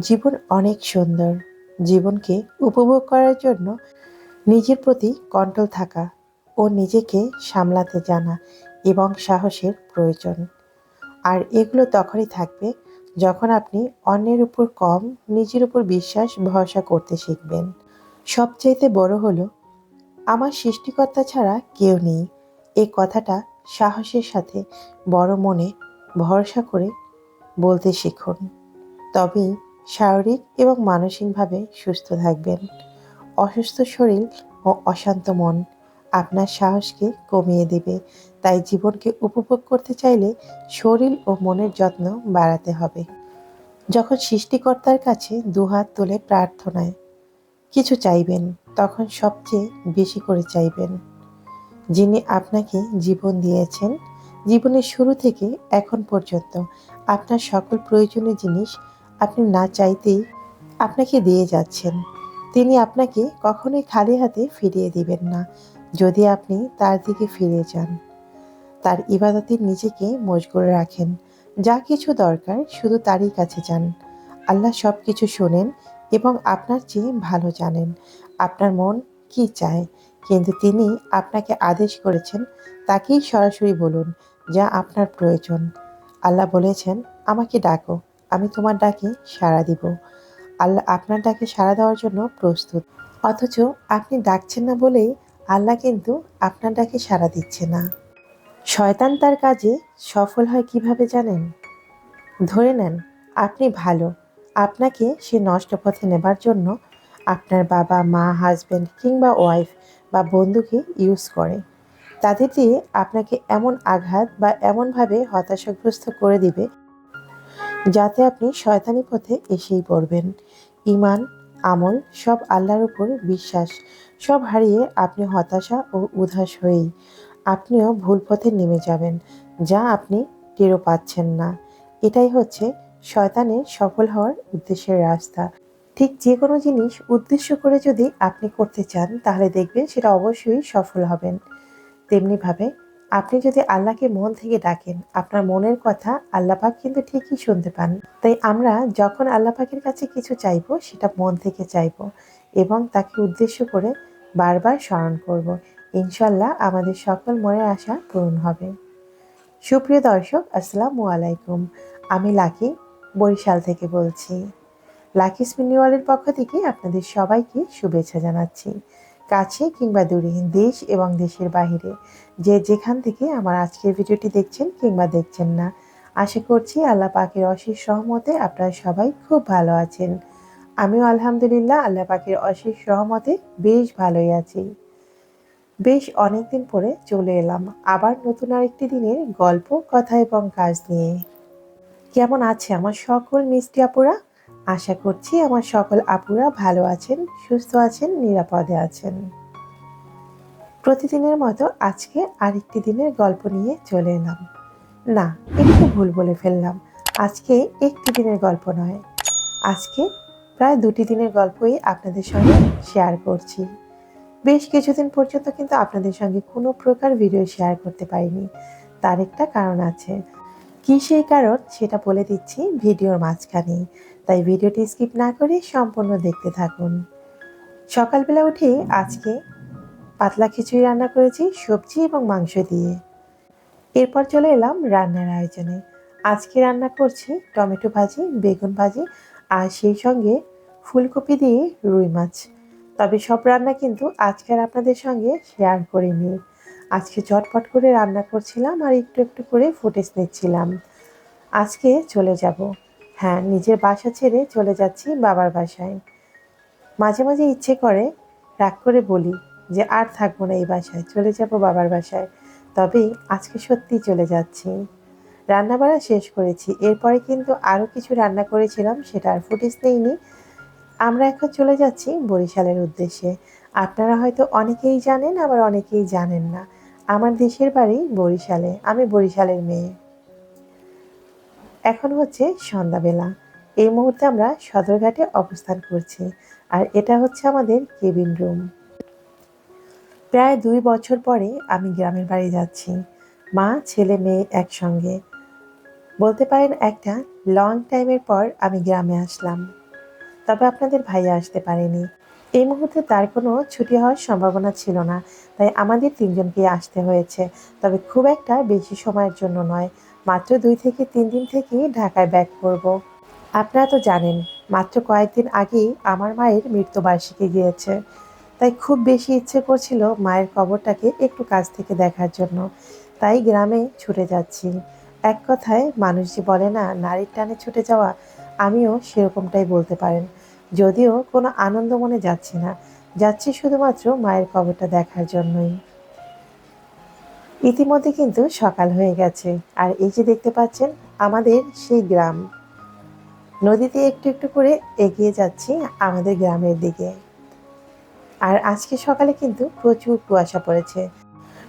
জীবন অনেক সুন্দর। জীবনকে উপভোগ করার জন্য নিজের প্রতি কন্ট্রোল থাকা ও নিজেকে সামলাতে জানা এবং সাহসের প্রয়োজন। আর এগুলো তখনই থাকবে যখন আপনি অন্যের উপর কম, নিজের উপর বিশ্বাস, ভরসা করতে শিখবেন। সবচাইতে বড় হলো, আমার সৃষ্টিকর্তা ছাড়া কেউ নেই। এই কথাটা সাহসের সাথে বড় মনে ভরসা করে বলতে শিখুন। তবেই শারীরিক এবং মানসিকভাবে সুস্থ থাকবেন। অসুস্থ শরীর ও অশান্ত মন আপনার সাহসকে কমিয়ে দেবে। তাই জীবনকে উপভোগ করতে চাইলে শরীর ও মনের যত্ন বাড়াতে হবে। যখন সৃষ্টিকর্তার কাছে দুহাত তুলে প্রার্থনায় কিছু চাইবেন, তখন সবচেয়ে বেশি করে চাইবেন। যিনি আপনাকে জীবন দিয়েছেন, জীবনের শুরু থেকে এখন পর্যন্ত আপনার সকল প্রয়োজনীয় জিনিস আপনি না চাইতেই আপনাকে দিয়ে যাচ্ছেন। তিনি আপনাকে কখনোই খালি হাতে ফিরিয়ে দিবেন না, যদি আপনি তার দিকে ফিরে যান। তার ইবাদতের নিজেকে মশগুল রাখেন। যা কিছু দরকার শুধু তারই কাছে যান। আল্লাহ সব কিছু শোনেন এবং আপনার চেয়ে ভালো জানেন। আপনার মন কি চায়? কিন্তু তিনি আপনাকে আদেশ করেছেন তাকেই সরাসরি বলুন যা আপনার প্রয়োজন। আল্লাহ বলেছেন, আমাকে ডাকো। আমি তোমার ডাকে সাড়া দিব। আল্লাহ আপনার ডাকে সাড়া দেওয়ার জন্য প্রস্তুত। অথচ আপনি ডাকছেন না বলেই আল্লাহ কিন্তু আপনার ডাকে সাড়া দিচ্ছে না। শয়তান তার কাজে সফল হয় কীভাবে জানেন? ধরে নেন, আপনি ভালো। আপনাকে সে নষ্ট পথে নেবার জন্য আপনার বাবা, মা হাজব্যান্ড কিংবা ওয়াইফ বা বন্ধুকে ইউজ করে। তাদের দিয়ে আপনাকে এমন আঘাত বা এমনভাবে হতাশাগ্রস্ত করে দিবে যাতে আপনি শয়তানি পথে এসেই পড়বেন। ইমান আমল, সব আল্লাহর উপর বিশ্বাস, সব হারিয়ে আপনি হতাশা ও উদাস হয়েই আপনিও ভুল পথে নেমে যাবেন, যা আপনি টেরও পাচ্ছেন না। এটাই হচ্ছে শয়তানের সফল হওয়ার উদ্দেশ্যের রাস্তা। ঠিক যে কোনো জিনিস উদ্দেশ্য করে যদি আপনি করতে চান, তাহলে দেখবেন সেটা অবশ্যই সফল হবেন। তেমনিভাবে আপনি যদি আল্লাহকে মন থেকে ডাকেন, আপনার মনের কথা আল্লাহ পাক কিন্তু ঠিকই শুনতে পান। তাই আমরা যখন আল্লাহ পাকের কাছে কিছু চাইব, সেটা মন থেকে চাইব এবং তাকে উদ্দেশ্য করে বারবার স্মরণ করব। ইনশাল্লাহ আমাদের সকল মনের আশা পূরণ হবে। সুপ্রিয় দর্শক, আসসালামু আলাইকুম। আমি লাকি, বরিশাল থেকে বলছি। লাকি স্পিনিওয়ালের পক্ষ থেকে আপনাদের সবাইকে শুভেচ্ছা জানাচ্ছি। কাছে কিংবা দূরে, দেশ এবং দেশের বাহিরে। যে যেখান থেকে আমার আজকের ভিডিওটি দেখছেন কিংবা দেখছেন না, আশা করছি আল্লাহ পাকের অশেষ সহমতে আপনারা সবাই খুব ভালো আছেন। আমিও আলহামদুলিল্লাহ আল্লাহ পাকের অশেষ সহমতে বেশ ভালোই আছি। বেশ অনেকদিন পরে চলে এলাম আবার নতুন আরেকটি দিনের গল্প, কথা এবং কাজ নিয়ে। কেমন আছে আমার সকল মিষ্টি আপুরা? আশা করছি আমার সকল আপুরা ভালো আছেন, সুস্থ আছেন, নিরাপদে আছেন। প্রতিদিনের মতো আজকে আরেকটি দিনের গল্প নিয়ে চলে এলাম। না, একটু ভুল বলে ফেললাম। আজকে একটি দিনের গল্প নয়। আজকে প্রায় দুটি দিনের গল্পই আপনাদের সঙ্গে শেয়ার করছি। বেশ কিছুদিন পর্যন্ত কিন্তু আপনাদের সঙ্গে কোনো প্রকার ভিডিও শেয়ার করতে পারিনি। তার একটা কারণ আছে। কী সেই কারণ সেটা বলে দিচ্ছি ভিডিওর মাঝখানে তাই ভিডিওটি স্কিপ না করে সম্পূর্ণ দেখতে থাকুন। সকালবেলা উঠে আজকে পাতলা খিচুড়ি রান্না করেছি সবজি এবং মাংস দিয়ে। এরপর চলে এলাম রান্নার আয়োজনে। আজকে রান্না করছি টমেটো ভাজি, বেগুন ভাজি আর সেই সঙ্গে ফুলকপি দিয়ে রুই মাছ। তবে সব রান্না কিন্তু আজকের আপনাদের সঙ্গে শেয়ার করিনি। আজকে চটপট করে রান্না করছিলাম আর একটু একটু করে ফুটেজ নিচ্ছিলাম। আজকে চলে যাব। হ্যাঁ নিজের বাসা ছেড়ে চলে যাচ্ছি বাবার বাসায়। মাঝে মাঝে ইচ্ছে করে রাগ করে বলি যে আর থাকব না এই বাসায়, চলে যাব বাবার বাসায়। তবে আজকে সত্যি চলে যাচ্ছি। রান্না বাড়া শেষ করেছি। এরপরে কিন্তু আরও কিছু রান্না করেছিলাম, সেটা আর ফুটেজ নেইনি। আমরা এখন চলে যাচ্ছি বরিশালের উদ্দেশ্যে। আপনারা হয়তো অনেকেই জানেন, আবার অনেকেই জানেন না। আমার দেশের বাড়ি বরিশালে। আমি বরিশালের মেয়ে। এখন হচ্ছে সন্ধ্যাবেলা। এই মুহূর্তে আমরা সদরঘাটে অবস্থান করছি আর এটা হচ্ছে আমাদের কেবিন রুম। প্রায় দুই বছর পরে আমি গ্রামের বাড়ি যাচ্ছি। মা, ছেলে, মেয়ে একসঙ্গে। বলতে পারেন একটা লং টাইমের পর আমি গ্রামে আসলাম। তবে আপনাদের ভাইয়া আসতে পারেনি। এই মুহূর্তে তার কোনো ছুটি হওয়ার সম্ভাবনা ছিল না। তাই আমাদের তিনজনকে আসতে হয়েছে। তবে খুব একটা বেশি সময়ের জন্য নয়। মাত্র দুই থেকে তিন দিন থেকেই ঢাকায় ব্যাক করব। আপনারা তো জানেন, মাত্র কয়েকদিন আগেই আমার মায়ের মৃত্যুবার্ষিকী গিয়েছে। তাই খুব বেশি ইচ্ছে করছিল মায়ের কবরটাকে একটু কাছ থেকে দেখার জন্য। তাই গ্রামে ছুটে যাচ্ছি। এক কথায় মানুষ যে বলে, না, নারীর টানে ছুটে যাওয়া, আমিও সেরকমটাই বলতে পারেন। যদিও কোনো আনন্দ মনে যাচ্ছি না। যাচ্ছি শুধুমাত্র মায়ের কবরটা দেখার জন্যই। ইতিমধ্যে কিন্তু সকাল হয়ে গেছে। আর এই যে দেখতে পাচ্ছেন, আমাদের সেই গ্রাম। নদীতে একটু একটু করে এগিয়ে যাচ্ছি আমাদের গ্রামের দিকে। আর আজকে সকালে কিন্তু প্রচুর কুয়াশা পড়েছে।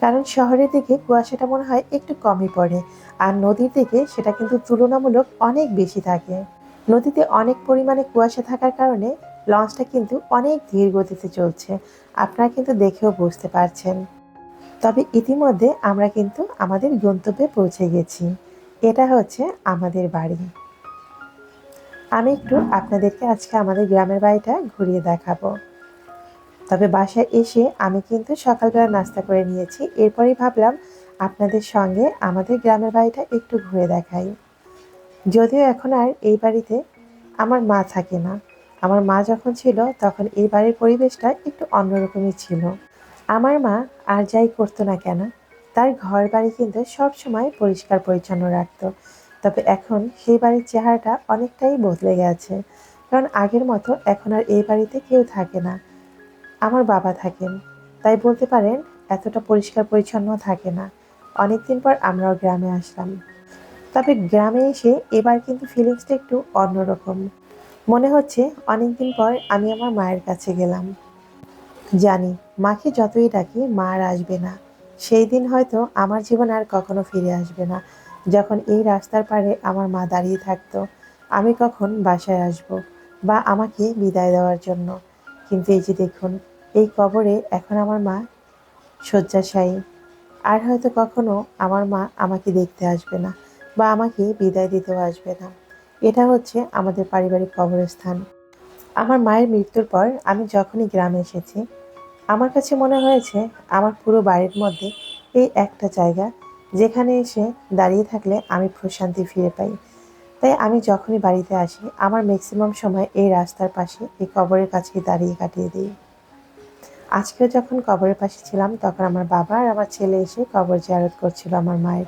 কারণ শহরের দিকে কুয়াশাটা মনে হয় একটু কমই পড়ে। আর নদীর দিকে সেটা কিন্তু তুলনামূলক অনেক বেশি থাকে। নদীতে অনেক পরিমাণে কুয়াশা থাকার কারণে লঞ্চটা কিন্তু অনেক ধীর গতিতে চলছে। আপনারা কিন্তু দেখেও বুঝতে পারছেন। তবে ইতিমধ্যে আমরা কিন্তু আমাদের গন্তব্যে পৌঁছে গেছি। এটা হচ্ছে আমাদের বাড়ি। আমি একটু আপনাদেরকে আজকে আমাদের গ্রামের বাড়িটা ঘুরিয়ে দেখাবো। তবে বাসায় এসে আমি কিন্তু সকালবেলা নাস্তা করে নিয়েছি। এরপরেই ভাবলাম আপনাদের সঙ্গে আমাদের গ্রামের বাড়িটা একটু ঘুরে দেখাই। যদিও এখন আর এই বাড়িতে আমার মা থাকে না। আমার মা যখন ছিল তখন এই বাড়ির পরিবেশটা একটু অন্যরকমই ছিল। আমার মা আর যাই করতো না কেন, তার ঘর বাড়ি কিন্তু সব সময় পরিষ্কার পরিচ্ছন্ন রাখতো। তবে এখন সেই বাড়ির চেহারাটা অনেকটাই বদলে গেছে। কারণ আগের মতো এখন আর এই বাড়িতে কেউ থাকে না। আমার বাবা থাকেন। তাই বলতে পারেন, এতটা পরিষ্কার পরিচ্ছন্ন থাকে না। অনেকদিন পর আমরাও গ্রামে আসলাম। তবে গ্রামে এসে এবার কিন্তু ফিলিংসটা একটু অন্যরকম। মনে হচ্ছে অনেকদিন পর আমি আমার মায়ের কাছে গেলাম। জানি, মাকে যতই ডাকি, মা আর আসবে না। সেই দিন হয়তো আমার জীবন আর কখনো ফিরে আসবে না। যখন এই রাস্তার পাড়ে আমার মা দাঁড়িয়ে থাকতো, আমি কখন বাসায় আসব বা আমাকে বিদায় দেওয়ার জন্য। কিন্তু এই যে দেখুন, এই কবরে এখন আমার মা শয্যাশায়ী। আর হয়তো কখনো আমার মা আমাকে দেখতে আসবে না বা আমাকে বিদায় দিতেও আসবে না। এটা হচ্ছে আমাদের পারিবারিক কবরস্থান। আমার মায়ের মৃত্যুর পর আমি যখনই গ্রামে এসেছি আমার কাছে মনে হয়েছে আমার পুরো বাড়ির মধ্যে এই একটা জায়গা যেখানে এসে দাঁড়িয়ে থাকলে আমি প্রশান্তি ফিরে পাই। তাই আমি যখনই বাড়িতে আসি, আমার ম্যাক্সিমাম সময় এই রাস্তার পাশে, এই কবরের কাছে দাঁড়িয়ে কাটিয়ে দিই। আজকেও যখন কবরের পাশে ছিলাম, তখন আমার বাবা আর আমার ছেলে এসে কবর জিয়ারত করছিল আমার মায়ের।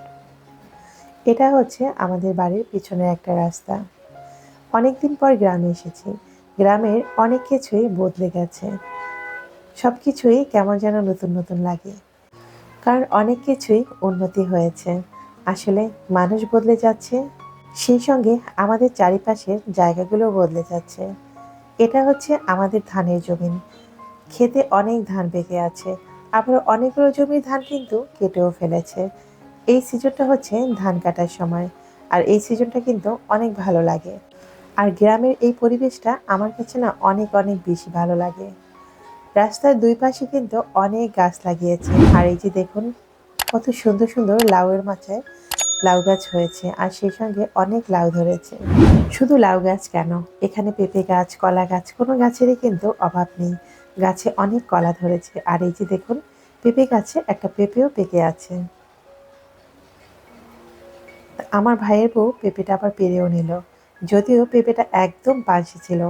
এটা হচ্ছে আমাদের বাড়ির পিছনের একটা রাস্তা। অনেক দিন পর গ্রামে এসেছি। গ্রামের অনেক কিছুই বদলে গেছে। সব কিছুই কেমন যেন নতুন নতুন লাগে। কারণ অনেক কিছুই উন্নতি হয়েছে। আসলে মানুষ বদলে যাচ্ছে, সেই সঙ্গে আমাদের চারিপাশের জায়গাগুলো বদলে যাচ্ছে। এটা হচ্ছে আমাদের ধানের জমিন। খেতে অনেক ধান পেকে আছে। আবার অনেকগুলো জমির ধান কিন্তু কেটেও ফেলেছে। এই সিজনটা হচ্ছে ধান কাটার সময়। আর এই সিজনটা কিন্তু অনেক ভালো লাগে। আর গ্রামের এই পরিবেশটা আমার কাছে না অনেক অনেক বেশি ভালো লাগে। রাস্তার দুই পাশে কিন্তু অনেক গাছ লাগিয়েছে। আর এই যে দেখুন, কত সুন্দর সুন্দর লাউয়ের মাথায় লাউ গাছ হয়েছে, আর সেই সঙ্গে অনেক লাউ ধরেছে। শুধু লাউ গাছ কেন? এখানে পেঁপে গাছ, কলা গাছ, কোনো গাছেরই কিন্তু অভাব নেই। গাছে অনেক কলা ধরেছে, আর এই যে দেখুন, পেঁপে গাছে একটা পেঁপেও পেকে আছে। আমার ভাইয়ের বউ পেঁপেটা আবার পেরেও নিল, যদিও পেঁপেটা একদম বাঁশি ছিল।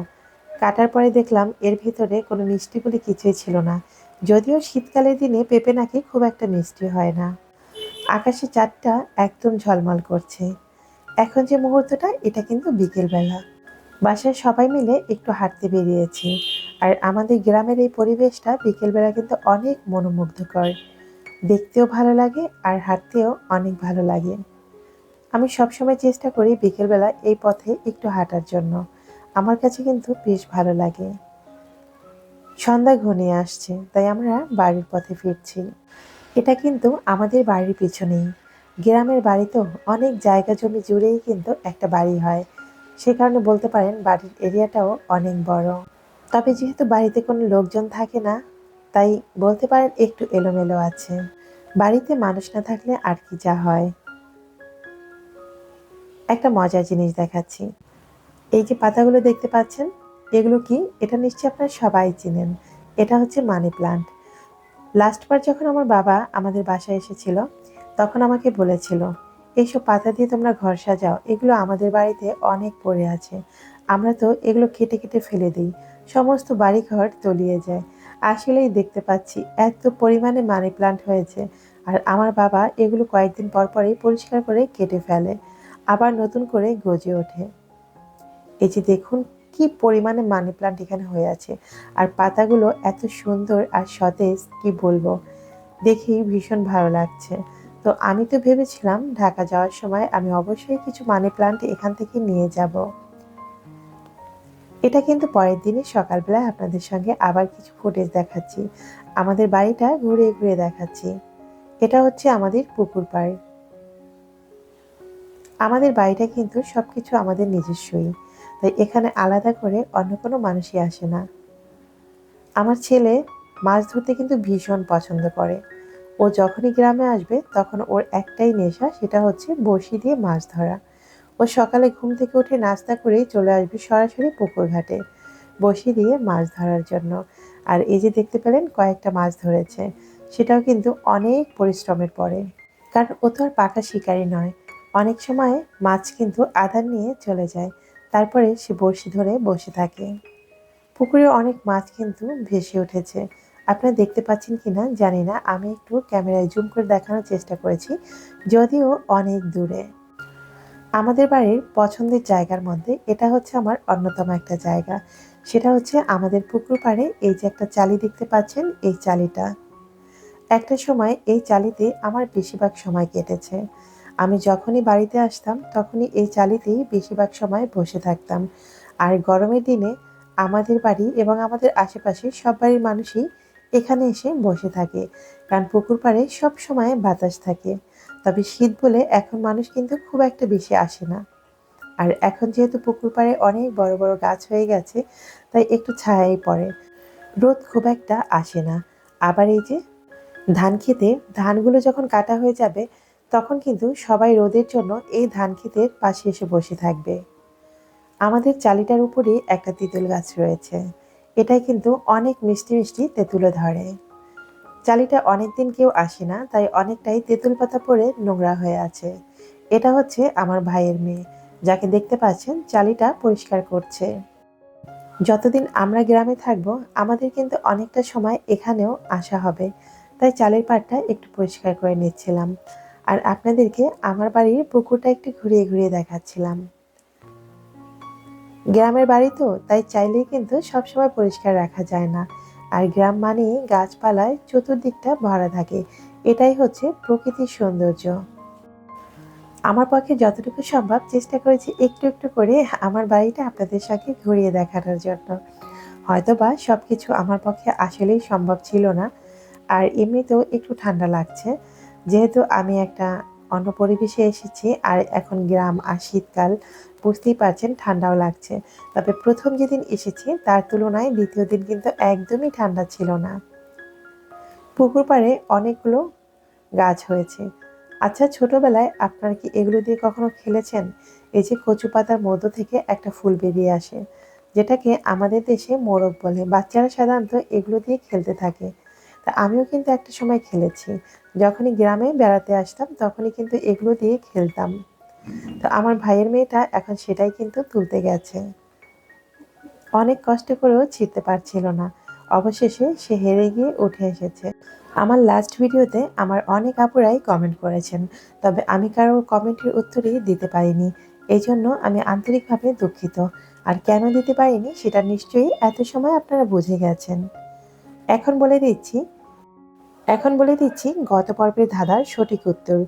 কাটার পরে দেখলাম এর ভিতরে কোনো মিষ্টি বলে কিছুই ছিল না। যদিও শীতকালের দিনে পেঁপে নাকি খুব একটা মিষ্টি হয় না। আকাশে চারটা একদম ঝলমল করছে। এখন যে মুহূর্তটা, এটা কিন্তু বিকেলবেলা। বাসায় সবাই মিলে একটু হাঁটতে বেরিয়েছি। আর আমাদের গ্রামের এই পরিবেশটা বিকেলবেলা কিন্তু অনেক মনোমুগ্ধকর। দেখতেও ভালো লাগে আর হাঁটতেও অনেক ভালো লাগে। আমি সবসময় চেষ্টা করি বিকেলবেলা এই পথে একটু হাঁটার জন্য। আমার কাছে কিন্তু বেশ ভালো লাগে। সন্ধ্যা ঘনিয়ে আসছে, তাই আমরা বাড়ির পথে ফিরছি। এটা কিন্তু আমাদের বাড়ির পিছনেই। গ্রামের বাড়ি তো অনেক জায়গা জমি জুড়েই কিন্তু একটা বাড়ি হয়। সে কারণে বলতে পারেন বাড়ির এরিয়াটাও অনেক বড়। তবে যেহেতু বাড়িতে কোনো লোকজন থাকে না, তাই বলতে পারেন একটু এলোমেলো আছে। বাড়িতে মানুষ না থাকলে আর কি যা হয়। একটা মজার জিনিস দেখাচ্ছি। এই যে পাতাগুলো দেখতে পাচ্ছেন, এগুলো কি? এটা নিশ্চয়ই আপনারা সবাই চিনেন। এটা হচ্ছে মানি প্লান্ট লাস্টবার যখন আমার বাবা আমাদের বাসায় এসেছিল, তখন আমাকে বলেছিল এইসব পাতা দিয়ে তোমরা ঘর সাজাও, এগুলো আমাদের বাড়িতে অনেক পড়ে আছে। আমরা তো এগুলো কেটে কেটে ফেলে দিই। সমস্ত বাড়িঘর তলিয়ে যায়। আসলেই দেখতে পাচ্ছি, এত পরিমাণে মানি প্লান্ট হয়েছে। আর আমার বাবা এগুলো কয়েকদিন পর পরই পরিষ্কার করে কেটে ফেলে। আবার নতুন করে গজে ওঠে। এই যে দেখুন, কি পরিমাণে মানি প্লান্ট এখানে হয়ে আছে। আর পাতাগুলো এত সুন্দর আর সতেজ, কি বলব? দেখেই ভীষণ ভালো লাগছে। তো আমি তো ভেবেছিলাম ঢাকা যাওয়ার সময় আমি অবশ্যই কিছু মানি প্লান্ট এখান থেকে নিয়ে যাব। এটা কিন্তু পরের দিনে সকালবেলায় আপনাদের সঙ্গে আবার কিছু ফুটেজ দেখাচ্ছি। আমাদের বাড়িটা ঘুরে ঘুরে দেখাচ্ছি। এটা হচ্ছে আমাদের পুকুর পাড়। আমাদের বাড়িটা কিন্তু সবকিছু আমাদের নিজস্বই। তাই এখানে আলাদা করে অন্য কোনো মানুষই আসে না। আমার ছেলে মাছ ধরতে কিন্তু ভীষণ পছন্দ করে। ও যখনই গ্রামে আসবে, তখন ওর একটাই নেশা, সেটা হচ্ছে বড়শি দিয়ে মাছ ধরা। ও সকালে ঘুম থেকে উঠে নাস্তা করেই চলে আসবে সরাসরি পুকুর ঘাটে, বড়শি দিয়ে মাছ ধরার জন্য। আর এই যে দেখতে পেলেন, কয়েকটা মাছ ধরেছে। সেটাও কিন্তু অনেক পরিশ্রমের পরে। কারণ ও তো আর পাকা শিকারী নয়। অনেক সময় মাছ কিন্তু আধার নিয়ে চলে যায়। তারপরে সে বড়শি ধরে বসে থাকে। পুকুরে অনেক মাছ কিন্তু ভেসে উঠেছে। আপনারা দেখতে পাচ্ছেন কিনা জানি না। আমি একটু ক্যামেরায় জুম করে দেখানোর চেষ্টা করেছি, যদিও অনেক দূরে। আমাদের বাড়ির পছন্দের জায়গার মধ্যে এটা হচ্ছে আমার অন্যতম একটা জায়গা। সেটা হচ্ছে আমাদের পুকুর পাড়ে এই যে একটা চালি দেখতে পাচ্ছেন, এই চালিটা। একটা সময় এই চালিতে আমার বেশিরভাগ সময় কেটেছে। আমি যখনই বাড়িতে আসতাম, তখনই এই চালিতেই বেশিরভাগ সময় বসে থাকতাম। আর গরমের দিনে আমাদের বাড়ি এবং আমাদের আশেপাশে সব বাড়ির মানুষই এখানে এসে বসে থাকে, কারণ পুকুর পাড়ে সব সময় বাতাস থাকে। তবে শীত বলে এখন মানুষ কিন্তু খুব একটা বেশি আসে না। আর এখন যেহেতু পুকুর পাড়ে অনেক বড় বড় গাছ হয়ে গেছে, তাই একটু ছায়াই পড়ে। রোদ খুব একটা আসে না। আবার এই যে ধান খেতে, ধানগুলো যখন কাটা হয়ে যাবে তখন কিন্তু সবাই রোদের জন্য এই ধান ক্ষেতের পাশে এসে বসে থাকবে। আমাদের চালিটার উপরে একটা তেঁতুল গাছ রয়েছে। এটাই কিন্তু অনেক মিষ্টি মিষ্টি তেঁতুলে ধরে। চালিটা অনেকদিন কেউ আসে না, তাই অনেকটাই তেঁতুল পাতা পরে নোংরা হয়ে আছে। এটা হচ্ছে আমার ভাইয়ের মেয়ে, যাকে দেখতে পাচ্ছেন চালিটা পরিষ্কার করছে। যতদিন আমরা গ্রামে থাকব, আমাদের কিন্তু অনেকটা সময় এখানেও আসা হবে। তাই চালের পাটটা একটু পরিষ্কার করে নিচ্ছিলাম। আর আপনাদেরকে আমার বাড়ির পুকুরটা একটু ঘুরিয়ে ঘুরিয়ে দেখাচ্ছিলাম। গ্রামের বাড়ি তো, তাই চাইলেই কিন্তু সবসময় পরিষ্কার রাখা যায় না। আর গ্রাম মানেই গাছপালায় চতুর্দিকটা ভরা থাকে। এটাই হচ্ছে প্রকৃতির সৌন্দর্য। আমার পক্ষে যতটুকু সম্ভব চেষ্টা করেছি একটু একটু করে আমার বাড়িটা আপনাদের সঙ্গে ঘুরিয়ে দেখানোর জন্য। হয়তো বা সব কিছু আমার পক্ষে আসলেই সম্ভব ছিল না। আর এমনিতেও একটু ঠান্ডা লাগছে। যেহেতু আমি একটা অন্য পরিবেশে এসেছি আর এখন গ্রাম আর শীতকাল বুঝতেই পারছেন, ঠান্ডাও লাগছে। তবে প্রথম যেদিন এসেছি তার তুলনায় দ্বিতীয় দিন কিন্তু একদমই ঠান্ডা ছিল না। পুকুর পাড়ে অনেকগুলো গাছ হয়েছে। আচ্ছা ছোটবেলায় আপনারা কি এগুলো দিয়ে কখনো খেলেছেন? এই যে কচু পাতার মধ্য থেকে একটা ফুল বেরিয়ে আসে, যেটাকে আমাদের দেশে মোরগ বলে। বাচ্চারা সাধারণত এগুলো দিয়ে খেলতে থাকে। তা আমিও কিন্তু একটা সময় খেলেছি। যখনই গ্রামে বেড়াতে আসতাম, তখনই কিন্তু এগুলো দিয়ে খেলতাম। তো আমার ভাইয়ের মেয়েটা এখন সেটাই কিন্তু তুলতে গেছে। অনেক কষ্ট করেও ছিঁড়তে পারছিল না। অবশেষে সে হেরে গিয়ে উঠে এসেছে। আমার লাস্ট ভিডিওতে আমার অনেক আপুরাই কমেন্ট করেছেন, তবে আমি কারও কমেন্টের উত্তরই দিতে পারিনি। এই জন্য আমি আন্তরিকভাবে দুঃখিত। আর কেন দিতে পারিনি, সেটা নিশ্চয়ই এত সময় আপনারা বুঝে গেছেন। এখন বলে দিচ্ছি, এখন বলে দিচ্ছি গত পর্বের ধাঁধার সঠিক উত্তর।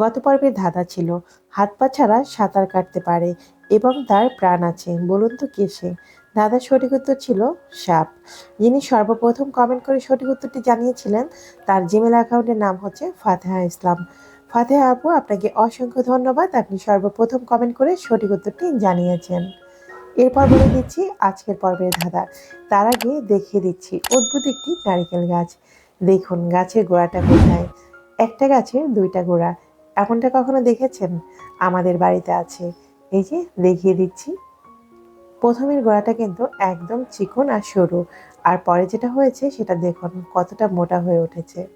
গত পর্বের ধাঁধা ছিল, হাত পা ছাড়া সাঁতার কাটতে পারে এবং তার প্রাণ আছে, বলুন তো কে সে? দাদার সঠিক উত্তর ছিল সাপ। যিনি সর্বপ্রথম কমেন্ট করে সঠিক উত্তরটি জানিয়েছিলেন, তার জিমেল অ্যাকাউন্টের নাম হচ্ছে ফাতেহা ইসলাম। ফাতেহা আপু, আপনাকে অসংখ্য ধন্যবাদ, আপনি সর্বপ্রথম কমেন্ট করে সঠিক উত্তরটি জানিয়েছেন। এরপর বলে দিচ্ছি আজকের পর্বের ধাঁধা। তার আগে দেখিয়ে দিচ্ছি অদ্ভুত একটি নারিকেল গাছ। দেখুন গাছের গোড়াটা কোথায়? একটা গাছের দুইটা গোড়া। এমনটা কখনো দেখেছেন? আমাদের বাড়িতে আছে। এই যে দেখিয়ে দিচ্ছি। প্রথমের গোড়াটা কিন্তু একদম চিকন আর সরু। আর পরে যেটা হয়েছে সেটা দেখুন কতটা মোটা হয়ে উঠেছে।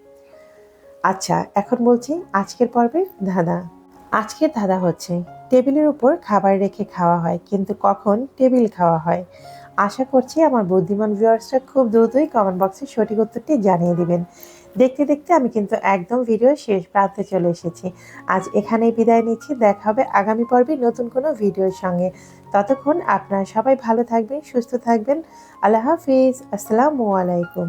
আচ্ছা এখন বলছি আজকের পর্বের ধাঁধা। আজকের ধাঁধা হচ্ছে। টেবিলের উপর খাবার রেখে খাওয়া হয়, কিন্তু কখন টেবিল খাওয়া হয়? আশা করছি আমার বুদ্ধিমান ভিউয়ার্সরা খুব দ্রুতই কমেন্ট বক্সে সঠিক উত্তরটি জানিয়ে দিবেন। দেখতে দেখতে আমি কিন্তু একদম ভিডিও শেষ প্রান্তে চলে এসেছি। আজ এখানেই বিদায় নিচ্ছি, দেখা হবে আগামী পর্বে নতুন কোনো ভিডিওর সঙ্গে। ততক্ষণ আপনারা সবাই ভালো থাকবেন, সুস্থ থাকবেন। আল্লাহ হাফিজ, আসসালামু আলাইকুম।